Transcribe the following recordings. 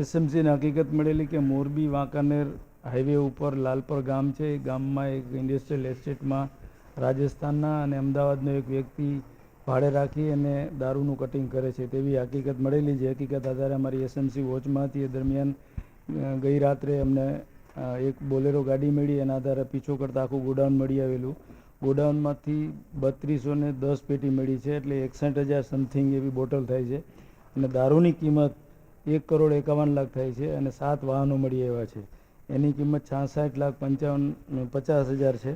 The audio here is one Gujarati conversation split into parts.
એસએમસીને હકીકત મળેલી કે મોરબી, વાંકાનેર હાઈવે ઉપર લાલપર ગામ છે. એ ગામમાં એક ઇન્ડસ્ટ્રીયલ એસ્ટેટમાં રાજસ્થાનના અને અમદાવાદનો એક વ્યક્તિ ભાડે રાખી અને દારૂનું કટિંગ કરે છે. તેવી હકીકત મળેલી. જે હકીકત આધારે અમારી એસએમસી વોચમાં હતી એ દરમિયાન ગઈ રાત્રે અમને એક બોલેરો ગાડી મળી. એના આધારે પીછો કરતાં આખું ગોડાઉન મળી આવેલું. ગોડાઉનમાંથી બત્રીસો ને દસ પેટી મળી છે. એટલે એકસઠ હજાર સમથિંગ એવી બોટલ થાય છે. અને દારૂની કિંમત એક કરોડ એકાવન લાખ થાય છે અને સાત વાહનો મળી આવ્યા છે. એની કિંમત છાસઠ લાખ પંચાવન પચાસ હજાર છે.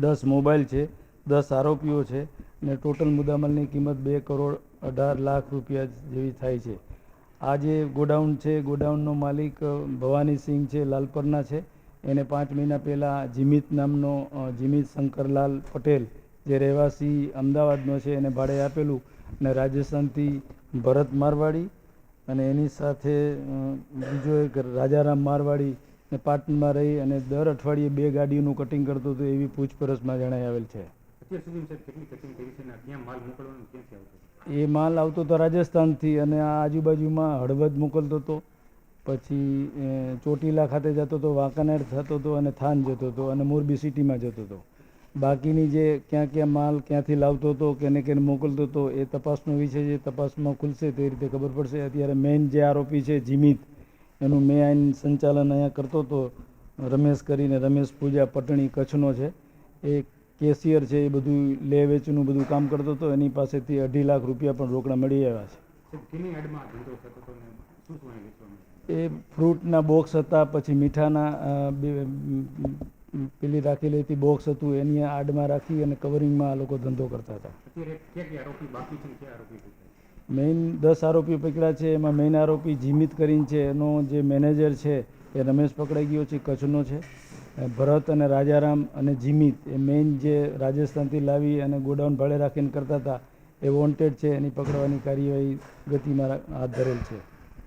દસ મોબાઈલ છે, દસ આરોપીઓ છે ને ટોટલ મુદ્દામાલની કિંમત બે કરોડ અઢાર લાખ રૂપિયા જેવી થાય છે. આ જે ગોડાઉન છે, ગોડાઉનનો માલિક ભવાનીસિંહ ભવાની સિંહ છે, લાલપરના છે. એને પાંચ મહિના પહેલાં જીમિત નામનો જીમિત શંકરલાલ પટેલ, જે રહેવાસી અમદાવાદનો છે, એને ભાડે આપેલું અને રાજસ્થાનથી ભરત મારવાડી અને એની સાથે બીજો એક રાજારામ મારવાડી ને પાટણમાં રહી અને દર અઠવાડિયે બે ગાડીઓનું કટિંગ કરતો હતો એવી પૂછપરછમાં જણાઈ આવેલ છે. એ માલ આવતો હતો રાજસ્થાનથી અને આ આજુબાજુમાં હળવદ મોકલતો હતો. પછી ચોટીલા ખાતે જતો હતો વાંકાનેર થતો હતો અને થાન જતો હતો અને મોરબી સિટીમાં જતો હતો. બાકીની જે ક્યાં ક્યાં માલ ક્યાંથી લાવતો હતો કેને કેને મોકલતો હતો એ તપાસનો વિષય છે. તપાસમાં ખુલશે તે રીતે ખબર પડશે. અત્યારે મેઇન જે આરોપી છે જીમિત એનું મેં આઈન સંચાલન અહીંયા કરતો હતો. રમેશ કરીને રમેશ પૂજા પટણી કચ્છનો છે. એ કેશિયર છે એ બધું લે વેચનું બધું કામ કરતો હતો. એની પાસેથી અઢી લાખ રૂપિયા પણ રોકડા મળી આવ્યા છે. એ ફ્રૂટના બોક્સ હતા પછી મીઠાના પેલી રાખેલી હતી બોક્સ હતું એની આડમાં રાખી અને કવરિંગમાં આ લોકો ધંધો કરતા હતા. મેઇન દસ આરોપી પકડ્યા છે? એમાં મેઇન આરોપી જીમિત કરીને છે એનો જે મેનેજર છે એ રમેશ પકડાઈ ગયો છે કચ્છનો છે. ભરત અને રાજારામ અને જીમિત એ મેઇન જે રાજસ્થાનથી લાવી અને ગોડાઉન ભાડે રાખીને કરતા હતા એ વોન્ટેડ છે એની પકડવાની કાર્યવાહી ગતિમાં હાથ ધરેલ છે.